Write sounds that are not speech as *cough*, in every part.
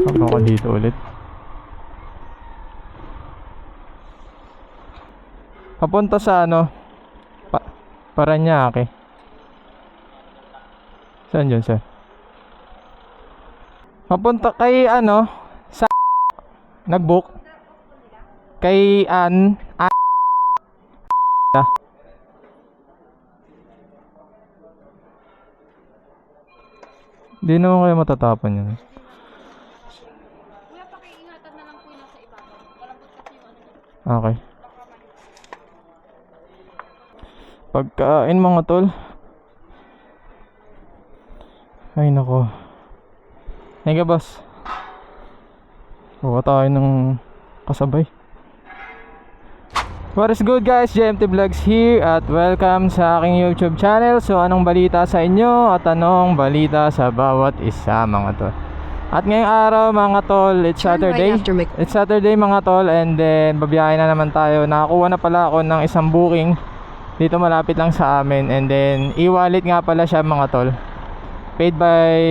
Tama ko dito ulit. Papunta sa ano? Pa Paranaque. Saan yun, sir? Papunta kay ano? Sa Nagbook? Kay An... An... Hindi naman kayo matatapon yun. Kuya, pakiingatan na lang po yung nasa ibabaw. Malambot kasi yung ano niya. Okay. Pagkain mga tol. Ay nako. You boss. Kuha tayo ng kasabay. What is good guys? JMT Vlogs here at welcome sa aking YouTube channel. So anong balita sa inyo at anong balita sa bawat isa mga tol. At ngayong araw mga tol, it's Saturday. It's Saturday mga tol and then babiyahe na naman tayo. Nakakuha na pala ako ng isang booking dito malapit lang sa amin and then e-wallet nga pala siya mga tol. Paid by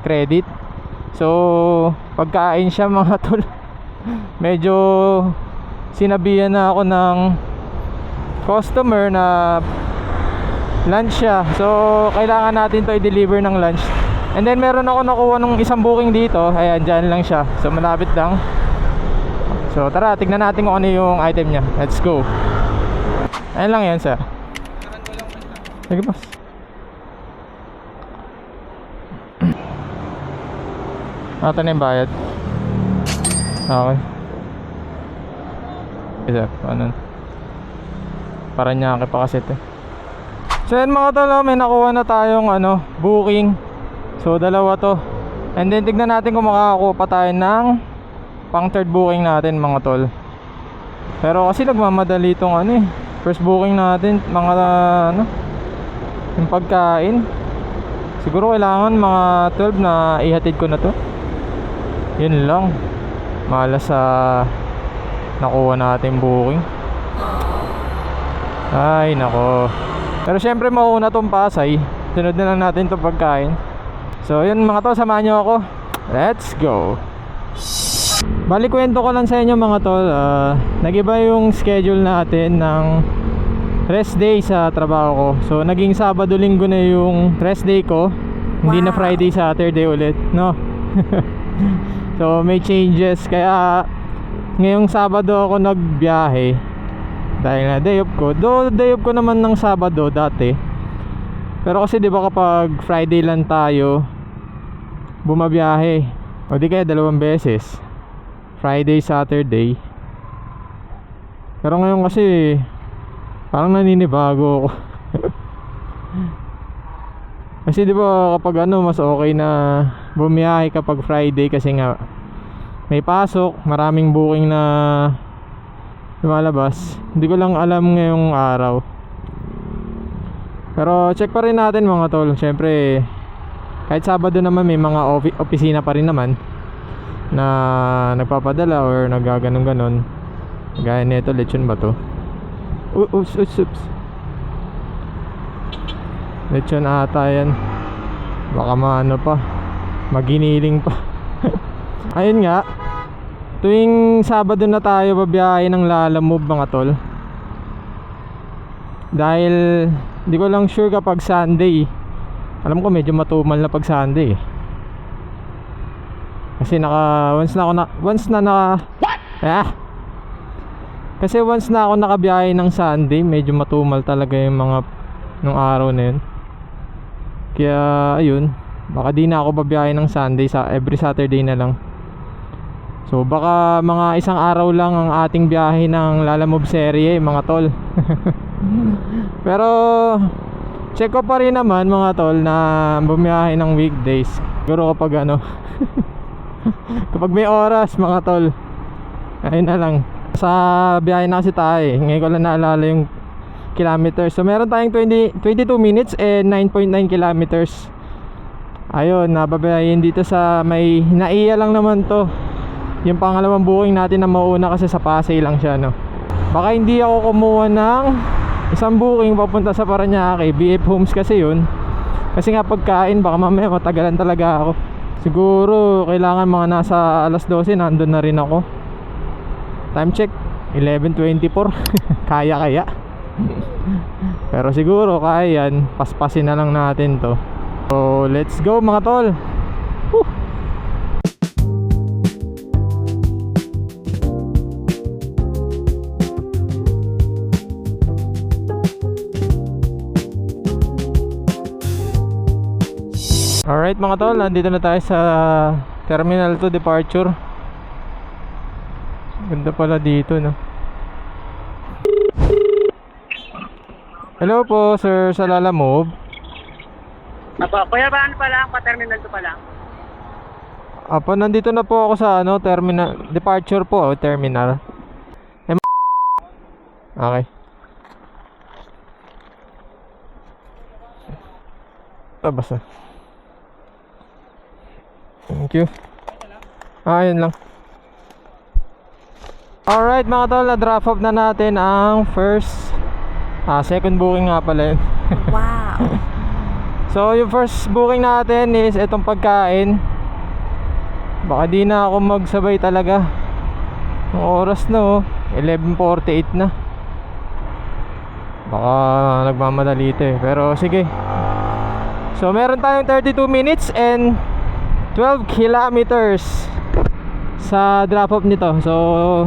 credit. So pagkain siya *laughs* mga tol. Medyo sinabihan na ako ng customer na lunch siya. So kailangan natin to i-deliver ng lunch. And then meron ako nakuha nung isang booking dito. Ayan, dyan lang siya. So malapit lang. So tara, tignan natin kung ano yung item niya. Let's go. Ayun lang yan, sir. Sige, boss. *clears throat* Ito na yung bayad. Okay. Okay, sir. Ano? Para niya pa kasi ito. So yan mga tol, may nakuha na tayong ano, booking. So dalawa to. And then tignan natin kung makakakuha pa tayo ng pang third booking natin mga tol. Pero kasi nagmamadali tong ano eh. First booking natin, mga ano, yung pagkain. Siguro kailangan mga 12 na ihatid ko na to. Yun lang. Malas sa nakuha natin booking. Ay, nako. Pero syempre mauna tong Pasay. Sunod na lang natin tong pagkain. So yun mga to, samahan nyo ako. Let's go. Bali kwento ko lang sa inyo mga tol. ah, nagiba yung schedule natin ng rest day sa trabaho ko. So naging Sabado Linggo na yung rest day ko. Hindi na Friday Saturday ulit, no? *laughs* so may changes kaya ngayong Sabado ako nagbiyahe dahil na day off ko. Do day off ko naman ng Sabado dati. Pero kasi 'di ba kapag Friday lang tayo bumabiyahe. O di kaya dalawang beses. Friday, Saturday. Pero ngayon kasi parang naninibago ako. *laughs* kasi 'di ba kapag ano mas okay na bumiyahe kapag Friday kasi nga may pasok, maraming booking na lumalabas. Hindi ko lang alam ngayong araw. Pero check pa rin natin mga tol. Siyempre, kahit Sabado naman may mga ofi- opisina pa rin naman na nagpapadala or nagaganon ganon. Gaya nito, lechon ba to? Ups, ups, ups. Lechon ata yan. Baka maano pa. Maginiling pa. *laughs* Ayun nga. Tuwing Sabado na tayo babiyahe ng Lalamove mga tol. Dahil hindi ko lang sure kapag Sunday. Alam ko medyo matumal na pag Sunday. eh. Kasi naka once na ako na once na naka Ah. Kasi once na ako nakabiyahe ng Sunday, medyo matumal talaga yung mga nung araw na yun. Kaya ayun, baka di na ako babiyahe ng Sunday sa every Saturday na lang. So baka mga isang araw lang ang ating biyahe ng Lalamove serye mga tol. *laughs* Pero check ko pa rin naman mga tol na bumiyahe ng weekdays. Siguro kapag ano *laughs* kapag may oras mga tol. Ayun na lang. Sa biyahe na kasi tayo eh. Ngayon ko lang naalala yung kilometers. So meron tayong 20, 22 minutes and 9.9 kilometers. Ayun, nababayahin dito sa may naiya lang naman to. Yung pangalawang booking natin na mauna kasi sa Pasay lang siya no. Baka hindi ako kumuha ng isang booking papunta sa Paranaque. BF Homes kasi yun. Kasi nga pagkain baka mamaya matagalan talaga ako. Siguro kailangan mga nasa alas 12 nandun na rin ako. Time check 11:24. *laughs* kaya kaya. Pero siguro kaya yan. Paspasin na lang natin to. So, let's go mga tol. Alright mga tol, nandito na tayo sa Terminal 2 Departure. Ganda pala dito no? Hello po sir sa Lala Move. Apo, kuya ba ano pa lang? Pa-terminal to pa lang? Apo nandito na po ako sa ano terminal Departure po o terminal. Em- Okay. Tabas na Thank you. Ah yun lang. Alright mga tol, na-drop off na natin ang first Ah, second booking nga pala yun. *laughs* Wow. So yung first booking natin is itong pagkain. Baka di na ako magsabay talaga. Ang oras na oh. 11.48 na. Baka nagmamadali ito eh. Pero sige. So meron tayong 32 minutes and 12 kilometers sa drop off nito So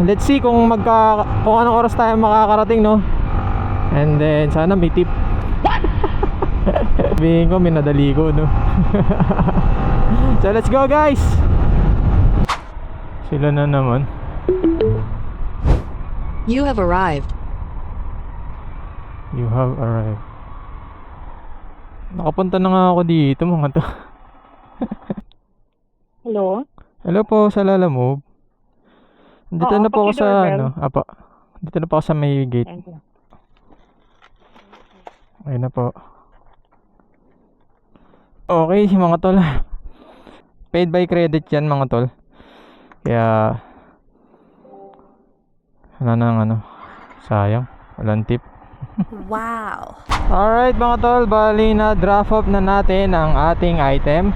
let's see kung magka kung anong oras tayo makakarating no And then sana may tip *laughs* Sabihin ko, minadali ko, no? *laughs* so, let's go, guys! Sila na naman. You have arrived. You have arrived. Nakapunta na nga ako dito, mga to. *laughs* Hello? Hello po, sa Lala Move. Dito Oo, na po ako sa, paki-doorbell. ano, apa. Dito na po ako sa may gate. Thank you. Ayun na po. Okay, mga tol. *laughs* Paid by credit yan, mga tol. Kaya, wala nang ano, sayang. Walang tip. *laughs* Wow. Alright mga tol, bali na draft off na natin ang ating item.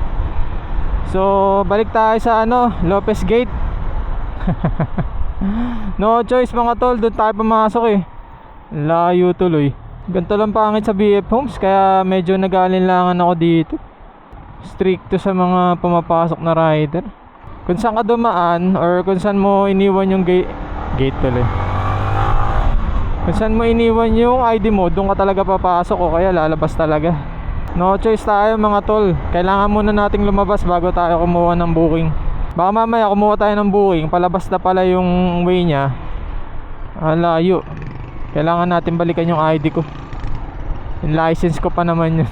So, balik tayo sa ano, Lopez Gate. *laughs* no choice mga tol, doon tayo pumasok eh. Layo tuloy. Ganito lang pangit sa BF Homes, kaya medyo nag-aalinlangan ako dito. Stricto sa mga pumapasok na rider. Kung saan ka dumaan, or kung saan mo iniwan yung gate, gate tuloy. Kung saan mo iniwan yung ID mo, doon ka talaga papasok o kaya lalabas talaga. No choice tayo mga tol. Kailangan muna nating lumabas bago tayo kumuha ng booking. Baka mamaya kumuha tayo ng booking, palabas na pala yung way niya. Ang layo. Kailangan natin balikan yung ID ko. Yung license ko pa naman yun.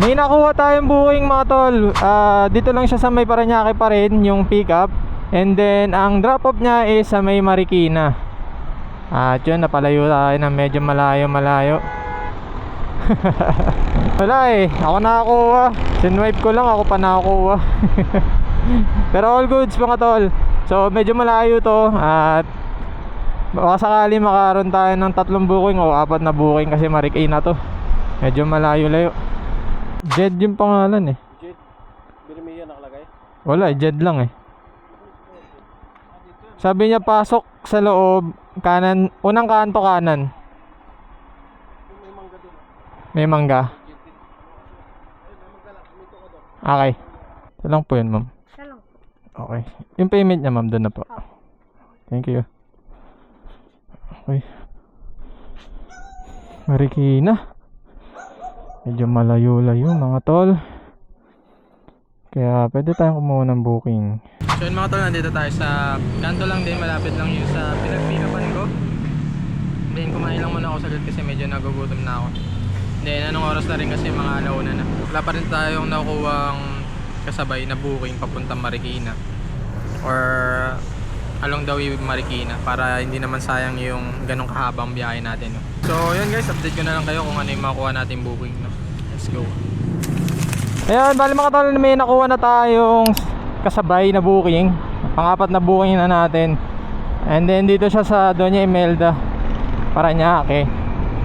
May nakuha tayong booking mga tol. Ah, dito lang siya sa may Paranaque pa rin, yung pickup. And then, ang drop off niya is sa may Marikina. At yun, napalayo tayo ng medyo malayo-malayo. *laughs* Wala eh, ako nakakuha. Sinwipe ko lang, ako pa nakakuha. *laughs* Pero all goods mga tol. So, medyo malayo to. At baka sakali makaroon tayo ng tatlong booking o apat na booking kasi Marikina to. Medyo malayo-layo. Jed yung pangalan eh. Jed, Birmiya nakalagay. Wala, eh, Jed lang eh. Sabi niya pasok sa loob, kanan, unang kanto kanan. May mangga. Okay. Ito lang po yun, ma'am. Okay. Yung payment niya, ma'am, doon na po. Thank you. Okay. Marikina. Medyo malayo-layo, mga tol. Kaya pwede tayong kumuha ng booking. So yun mga tol, nandito tayo sa kanto lang din, malapit lang yung sa pinagpikapan ko. Then kumain lang muna ako saglit kasi medyo nagugutom na ako. Then anong oras na rin kasi mga alauna na. Wala pa rin tayong nakukuhang kasabay na booking papuntang Marikina. Or along the way Marikina para hindi naman sayang yung ganong kahabang biyahe natin. No? So yun guys, update ko na lang kayo kung ano yung makuha natin booking. No? Let's go. Ayan, bali mga tol, may nakuha na tayong kasabay na booking. Pangapat na booking na natin. And then dito siya sa Doña Imelda, Paranaque.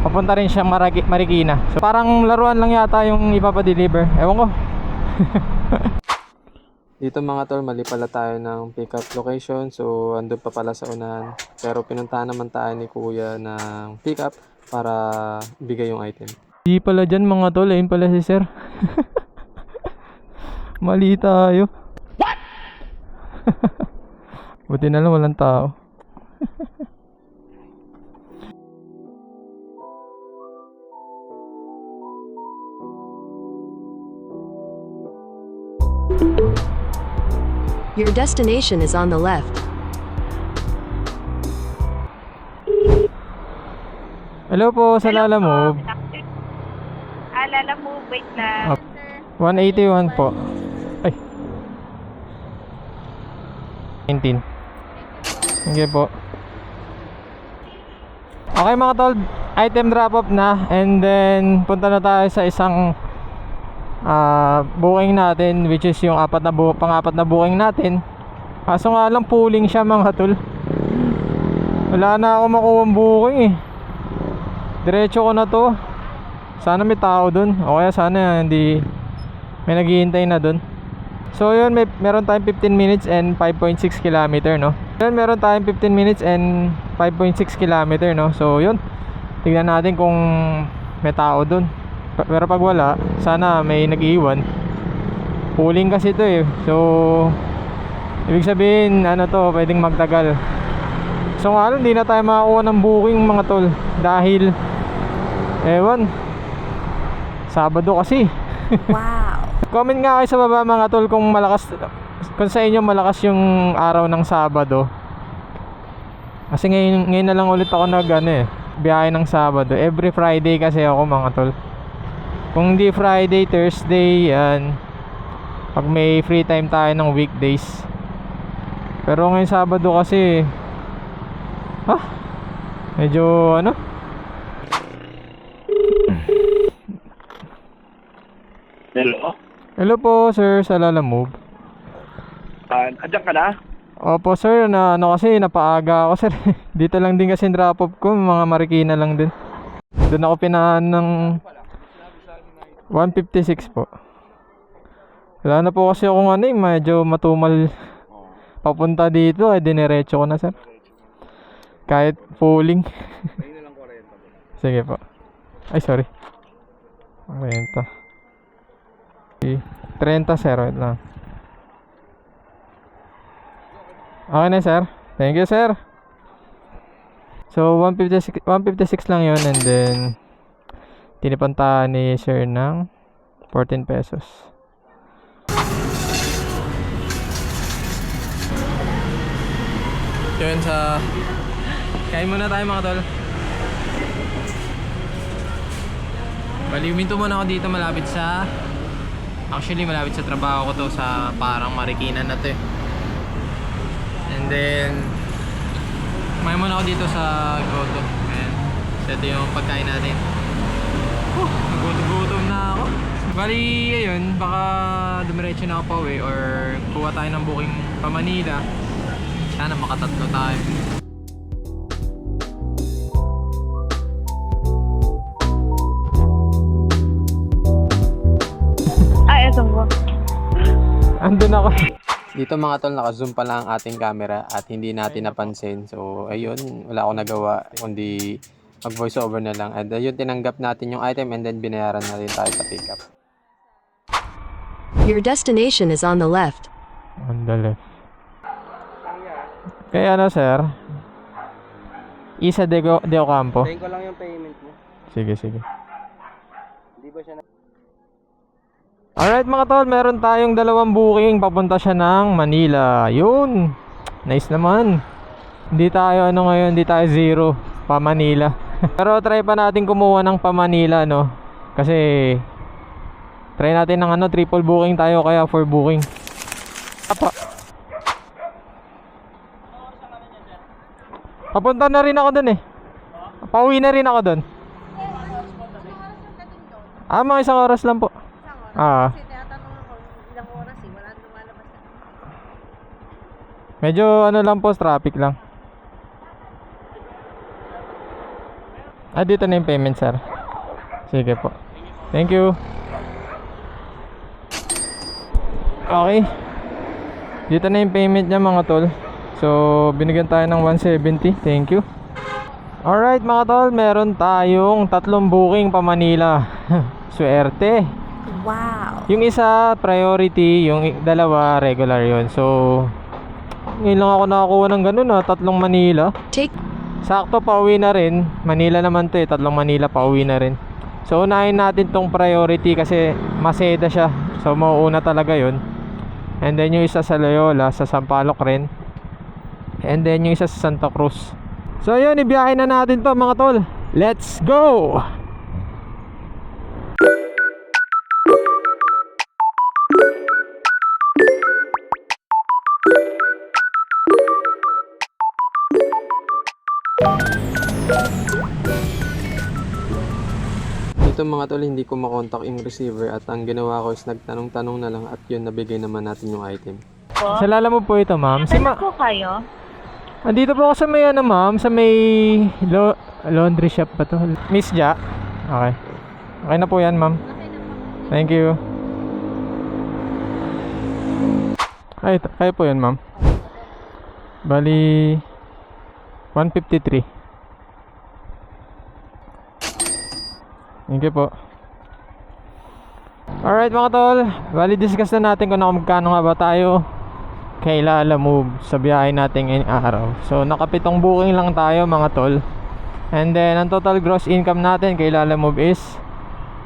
Papunta rin siya Maragi, Marikina. So parang laruan lang yata yung ipapadeliver. Ewan ko. *laughs* Dito mga tol, mali pala tayo ng pickup location. So, andun pa pala sa unahan. Pero pinuntahan naman tayo ni kuya ng pickup para bigay yung item. Di pala dyan mga tol, ayun pala si sir. *laughs* mali tayo. What? *laughs* Buti na lang walang tao. Your destination is on the left. Hello po sa Lala Move. Ah, Lala Move, wait lang. Up. 181 po. Ay. 19. Sige po. Okay mga tol, item drop off na and then punta na tayo sa isang ah booking natin which is yung apat na bu pang-apat na booking natin. Kaso nga lang pooling siya mga tol. Wala na ako makuha booking eh. Diretso ko na to. Sana may tao dun. O kaya sana hindi may naghihintay na dun. So yun, may, meron tayong 15 minutes and 5.6 kilometer, no? Yun, meron tayong 15 minutes and 5.6 kilometer, no? So yun, tignan natin kung may tao dun. Pero pag wala, sana may nag-iwan. Pooling kasi to eh. So, ibig sabihin, ano to, pwedeng magtagal. So nga hindi na tayo makakuha ng booking mga tol. Dahil, ewan, Sabado kasi. Wow. *laughs* Comment nga kayo sa baba mga tol kung malakas kung sa inyo malakas yung araw ng Sabado. Kasi ngayon, ngayon na lang ulit ako nag ano eh, biyahe ng Sabado. Every Friday kasi ako mga tol. Kung hindi Friday, Thursday, yan. Pag may free time tayo ng weekdays. Pero ngayon Sabado kasi ah, medyo ano, Hello? Hello po sir sa Lala Move. Uh, adyan ka na? Opo sir, na ano kasi napaaga ako sir. *laughs* Dito lang din kasi drop off ko, mga Marikina lang din. Doon ako pinaan ng 156 po. Wala na po kasi akong ano eh, medyo matumal papunta dito, eh diniretso ko na sir. Kahit pooling. *laughs* Sige po. Ay sorry. 40. Okay. 30 sir, wait lang. Okay na sir. Thank you sir. So 156 156 lang 'yon and then tinipunta ni sir ng 14 pesos. Yun sa Kain muna tayo mga tol. Bali, huminto muna ako dito malapit sa Actually, malapit sa trabaho ko to sa parang Marikina na to eh. And then, kumain muna ako dito sa Grotto. Ayan. So, ito yung pagkain natin. Oh, nagutom na ako. Bali, ayun, baka dumiretso na ako pa uwi or kuha tayo ng booking pa Manila. Sana makatatlo tayo. Ah, eto mo. Andun ako. Dito mga tol, naka-zoom pa lang ang ating camera at hindi natin napansin. So, ayun, wala akong nagawa kundi mag-voice over na lang. And ayun, tinanggap natin yung item and then binayaran na rin tayo sa pickup. Your destination is on the left. On the left. Kaya ano, sir? Isa de, de Ocampo. Tayin ko lang yung payment mo. Sige, sige. Hindi ba siya na... Alright mga tol, meron tayong dalawang booking. Papunta siya ng Manila. Yun. Nice naman. Hindi tayo ano ngayon, hindi tayo zero. Pa Manila. Pero try pa natin kumuha ng pa Manila, no? Kasi try natin ng ano, triple booking tayo kaya for booking. Apa. Papunta na rin ako dun eh. Pauwi na rin ako dun. Ah, mga isang oras lang po. Ah. Eh. Medyo ano lang po, traffic lang. Ah, dito na yung payment, sir. Sige po. Thank you. Okay. Dito na yung payment niya mga tol. So, binigyan tayo ng 170. Thank you. Alright mga tol, meron tayong tatlong booking pa Manila. *laughs* Swerte. Wow. Yung isa, priority. Yung dalawa, regular yon So, ngayon lang ako nakakuha ng ganun ah. Tatlong Manila. Take Sakto, pauwi na rin. Manila naman to eh. Tatlong Manila, pauwi na rin. So, unahin natin tong priority kasi maseda siya. So, mauuna talaga yon And then, yung isa sa Loyola, sa Sampaloc rin. And then, yung isa sa Santa Cruz. So, yun, ibiyahin na natin to mga tol. Let's go! Ito mga tol, hindi ko makontak yung receiver at ang ginawa ko is nagtanong-tanong na lang at yun nabigay naman natin yung item. Po? Sa lala mo po ito, ma'am. Si ma- po kayo? Andito po ako sa may ano, ma'am, sa may lo- laundry shop ba to? Miss Ja. Okay. Okay na po yan, ma'am. Thank you. Ay, kaya po yan, ma'am. Bali 153. Thank you po. Alright mga tol, bali discuss na natin kung ano- magkano nga ba tayo kay Lala Move sa biyahe natin ngayong araw. So nakapitong booking lang tayo mga tol. And then ang total gross income natin kay Lala Move is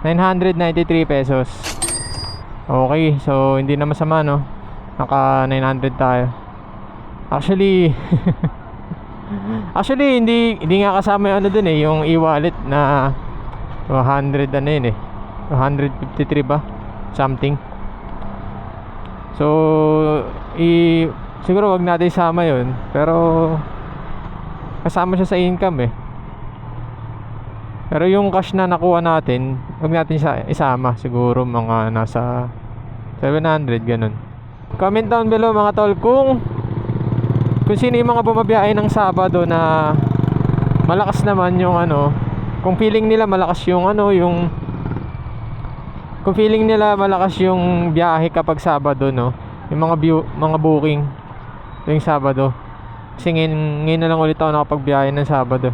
993 pesos. Okay, so hindi na masama no. Naka 900 tayo. Actually *laughs* Actually hindi hindi nga kasama yung ano dun eh, yung e-wallet na 200 ano yun eh. 153 ba? Something. So, i siguro wag natin isama 'yon, pero kasama siya sa income eh. Pero yung cash na nakuha natin, wag natin siya isama siguro mga nasa 700 ganun. Comment down below mga tol kung kung sino yung mga bumabiyahe ng Sabado na malakas naman yung ano, kung feeling nila malakas yung ano, yung kung feeling nila malakas yung biyahe kapag Sabado, no? Yung mga view, mga booking tuwing Sabado. Kasi ngayon, ngayon na lang ulit ako nakapagbiyahe ng Sabado.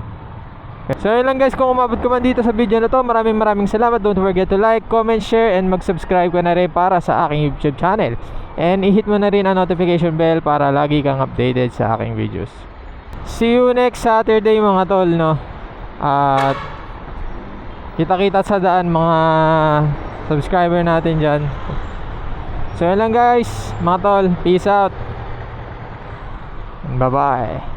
So yun lang guys, kung umabot ka man dito sa video na to, maraming maraming salamat. Don't forget to like, comment, share, and mag-subscribe ka na rin para sa aking YouTube channel. And i-hit mo na rin ang notification bell para lagi kang updated sa aking videos. See you next Saturday mga tol, no? At kita-kita sa daan mga subscriber natin dyan. So yun lang guys, mga tol. Peace out. Bye-bye.